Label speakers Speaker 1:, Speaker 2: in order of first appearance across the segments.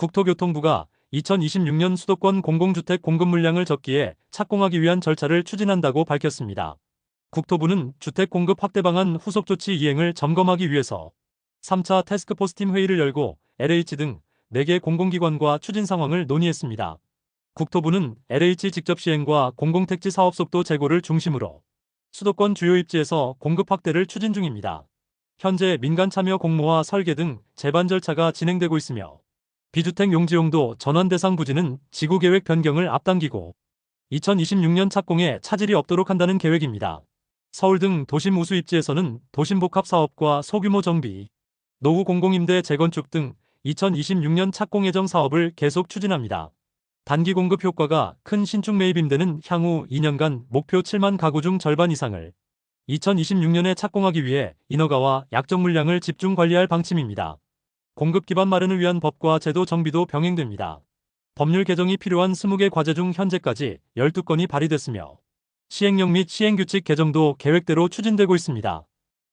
Speaker 1: 국토교통부가 2026년 수도권 공공주택 공급 물량을 적기에 착공하기 위한 절차를 추진한다고 밝혔습니다. 국토부는 주택 공급 확대 방안 후속 조치 이행을 점검하기 위해서 3차 태스크포스팀 회의를 열고 LH 등 4개 공공기관과 추진 상황을 논의했습니다. 국토부는 LH 직접 시행과 공공택지 사업 속도 제고를 중심으로 수도권 주요 입지에서 공급 확대를 추진 중입니다. 현재 민간 참여 공모와 설계 등 제반 절차가 진행되고 있으며 비주택 용지용도 전환 대상 부지는 지구계획 변경을 앞당기고 2026년 착공에 차질이 없도록 한다는 계획입니다. 서울 등 도심 우수 입지에서는 도심복합 사업과 소규모 정비, 노후 공공임대 재건축 등 2026년 착공 예정 사업을 계속 추진합니다. 단기 공급 효과가 큰 신축 매입 임대는 향후 2년간 목표 7만 가구 중 절반 이상을 2026년에 착공하기 위해 인허가와 약정 물량을 집중 관리할 방침입니다. 공급 기반 마련을 위한 법과 제도 정비도 병행됩니다. 법률 개정이 필요한 20개 과제 중 현재까지 12건이 발의됐으며 시행령 및 시행규칙 개정도 계획대로 추진되고 있습니다.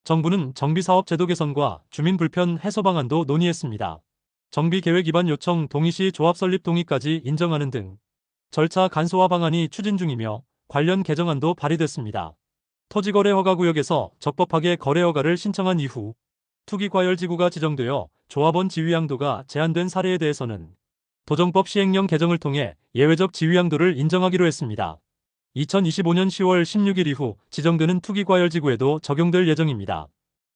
Speaker 1: 정부는 정비사업 제도 개선과 주민 불편 해소 방안도 논의했습니다. 정비 계획 위반 요청 동의 시 조합 설립 동의까지 인정하는 등 절차 간소화 방안이 추진 중이며 관련 개정안도 발의됐습니다. 토지거래 허가 구역에서 적법하게 거래 허가를 신청한 이후 투기과열지구가 지정되어 조합원 지위양도가 제한된 사례에 대해서는 도정법 시행령 개정을 통해 예외적 지위양도를 인정하기로 했습니다. 2025년 10월 16일 이후 지정되는 투기과열지구에도 적용될 예정입니다.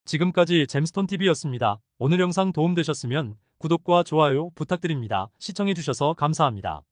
Speaker 1: 지금까지 잼스톤TV였습니다. 오늘 영상 도움되셨으면 구독과 좋아요 부탁드립니다. 시청해주셔서 감사합니다.